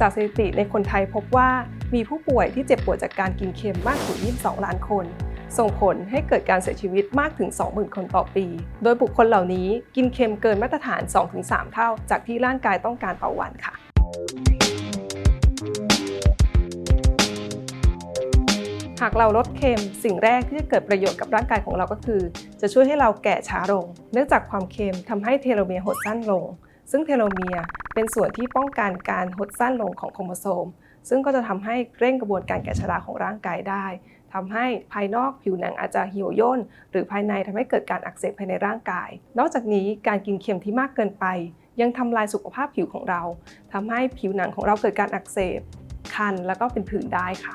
จากสถิติในคนไทยพบว่ามีผู้ป่วยที่เจ็บป่วยจากการกินเค็มมากถึง 22 ล้านคน ส่งผลให้เกิดการเสียชีวิตมากถึง 20,000 คนต่อปี โดยบุคคลเหล่านี้กินเค็มเกินมาตรฐาน 2-3 เท่า จากที่ร่างกายต้องการต่อวันค่ะหากเราลดเค็มสิ่งแรกที่จะเกิดประโยชน์กับร่างกายของเราก็คือ จะช่วยให้เราแก่ช้าลง เนื่องจากความเค็มทำให้เทโลเมียร์หดสั้นลง ซึ่งเทโลเมียร์เป็นส่วนที่ป้องกันการหดสั้นลงของโครโมโซม ซึ่งก็จะทำให้เร่งกระบวนการแก่ชราของร่างกายได้ทำให้ภายนอกผิวหนังอาจจะเหี่ยวย่น หรือภายในทำให้เกิดการอักเสบภายในร่างกาย นอกจากนี้การกินเค็มที่มากเกินไป ยังทำลายสุขภาพผิวของเราทำให้ผิวหนังของเราเกิดการอักเสบคันแล้วก็เป็นผื่นได้ค่ะ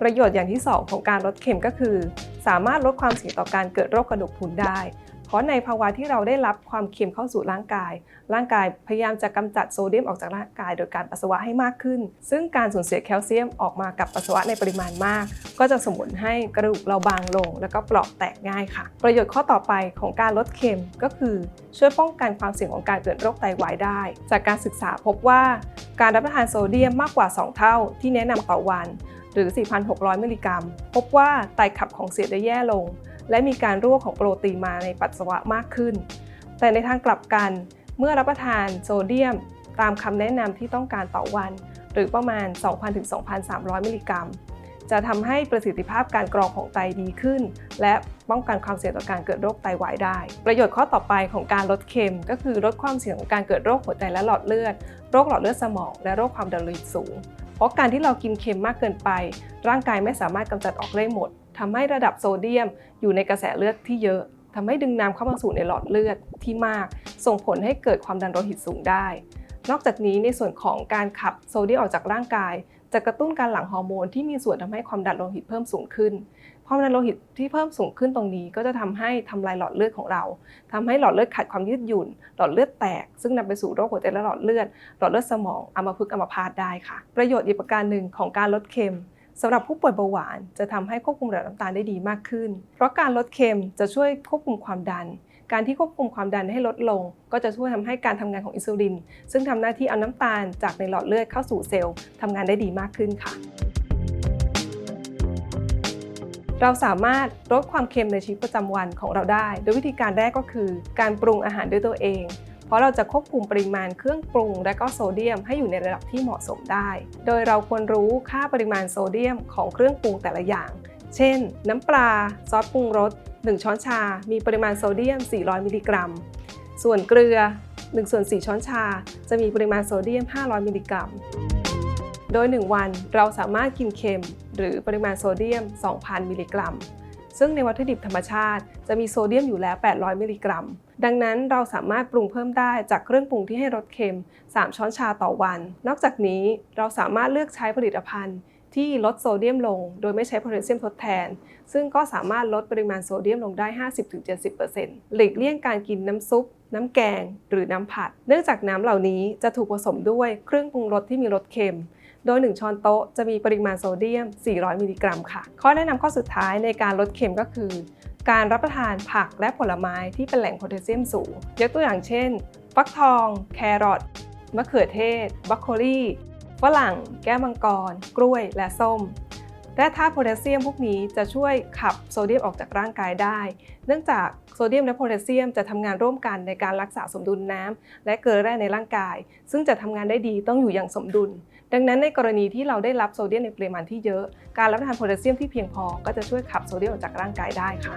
ประโยชน์อย่างที่ 2 ของการลดเค็มก็คือ สามารถลดความเสี่ยงต่อการเกิดโรคกระดูกพรุนได้ ราะในภาวะที่เราได้รับความเค็มเข้าสู่ร่างกาย ร่างกายพยายามจะกำจัดโซเดียมออกจากร่างกาย โดยการปัสสาวะให้มากขึ้น ซึ่งการสูญเสียแคลเซียมออกมากับปัสสาวะในปริมาณมาก ก็จะสมุนให้กระดูกเราบางลง แล้วก็เปราะแตกง่ายค่ะ ประโยชน์ข้อต่อไปของการลดเค็มก็คือช่วยป้องกันความเสี่ยงของการเกิดโรคไตวายได้ จากการศึกษาพบว่าการรับประทานโซเดียมมากกว่า 2 เท่าที่แนะนำต่อวัน หรือ 4,600 มิลลิกรัม พบว่าไตขับของเสียได้แย่ลง และมีการรั่วของโปรตีนมาในปัสสาวะมากขึ้น แต่ในทางกลับกัน เมื่อรับประทานโซเดียม ตามคำแนะนำที่ต้องการต่อวัน หรือประมาณ 2,000-2,300 มิลลิกรัม จะทำให้ประสิทธิภาพการกรองของไตดีขึ้น และป้องกันความเสี่ยงต่อการเกิดโรคไตวายได้ ประโยชน์ข้อต่อไปของการลดเค็ม ก็คือลดความเสี่ยงของการเกิดโรคหัวใจและหลอดเลือด โรคหลอดเลือดสมอง และโรคความดันโลหิตสูง เพราะการที่เรากินเค็มมากเกินไป ร่างกายไม่สามารถกำจัดออกได้หมด ทำให้ระดับโซเดียมอยู่ในกระแสเลือดที่เยอะทำให้ดึงน้ำเข้ามาสู่ในหลอดเลือดที่มาก ส่งผลให้เกิดความดันโลหิตสูงได้ นอกจากนี้ในส่วนของการขับโซเดียมออกจากร่างกาย จะกระตุ้นการหลั่งฮอร์โมนที่มีส่วนทำให้ความดันโลหิตเพิ่มสูงขึ้น ความดันโลหิตที่เพิ่มสูงขึ้นตรงนี้ ก็จะทำให้ทำลายหลอดเลือดของเราทำให้หลอดเลือดขาดความยืดหยุ่น หลอดเลือดแตก ซึ่งนำไปสู่โรคหัวใจและหลอดเลือด หลอดเลือดสมองอัมพฤกษ์อัมพาตได้ค่ะ ประโยชน์อีกประการหนึ่งของการลดเค็ม สำหรับผู้ป่วยเบาหวานจะทำให้ควบคุมระดับน้ำตาลได้ดีมากขึ้น เพราะการลดเค็มจะช่วยควบคุมความดัน การที่ควบคุมความดันให้ลดลง ก็จะช่วยทำให้การทำงานของอินซูลิน ซึ่งทำหน้าที่เอาน้ำตาลจากในหลอดเลือดเข้าสู่เซลล์ทำงานได้ดีมากขึ้นค่ะ เราสามารถลดความเค็มในชีวิตประจำวันของเราได้ โดยวิธีการแรกก็คือ การปรุงอาหารด้วยตัวเอง เพราะเราจะควบคุมปริมาณเครื่องปรุง และก็โซเดียมให้อยู่ในระดับที่เหมาะสมได้ โดยเราควรรู้ค่าปริมาณโซเดียมของเครื่องปรุงแต่ละอย่าง เช่น น้ำปลา ซอสปรุงรส 1 ช้อนชา มีปริมาณโซเดียม 400 มิลลิกรัม ส่วนเกลือ1ส่วน4ช้อนชา จะมีปริมาณโซเดียม 500 มิลลิกรัม โดย 1 วันเราสามารถกินเค็ม หรือปริมาณโซเดียม 2,000 มิลลิกรัม ซึ่งในวัตถุดิบธรรมชาติ จะมีโซเดียมอยู่แล้ว 800 มิลลิกรัม ดังนั้นเราสามารถปรุงเพิ่มได้จากเครื่องปรุงที่ให้รสเค็ม 3 ช้อนชาต่อวัน นอกจากนี้เราสามารถเลือกใช้ผลิตภัณฑ์ที่ลดโซเดียมลง โดยไม่ใช้โพแทสเซียมทดแทน ซึ่งก็สามารถลดปริมาณโซเดียมลงได้ 50-70%หลีกเลี่ยงการกินน้ำซุป น้ำแกง หรือน้ำผัด เนื่องจากน้ำเหล่านี้จะถูกผสมด้วยเครื่องปรุงรสที่มีรสเค็ม โดย 1 ช้อนโต๊ะจะมีปริมาณโซเดียม 400 มิลลิกรัมค่ะ ข้อแนะนำข้อสุดท้ายในการลดเค็มก็คือ การรับประทานผักและผลไม้ที่เป็นแหล่งโพแทสเซียมสูง ยกตัวอย่างเช่น ฟักทอง แครอทมะเขือเทศบรอกโคลีฝรั่ง แก้วมังกร กล้วย และส้มและธาตุโพแทสเซียมพวกนี้จะช่วยขับโซเดียมออกจากร่างกายได้ เนื่องจากโซเดียมและโพแทสเซียมจะทำงานร่วมกันในการรักษาสมดุลน้ำและเกลือแร่ในร่างกาย ซึ่งจะทำงานได้ดีต้องอยู่อย่างสมดุล ดังนั้นในกรณีที่เราได้รับโซเดียมในปริมาณที่เยอะ การรับประทานโพแทสเซียมที่เพียงพอก็จะช่วยขับโซเดียมออกจากร่างกายได้ค่ะ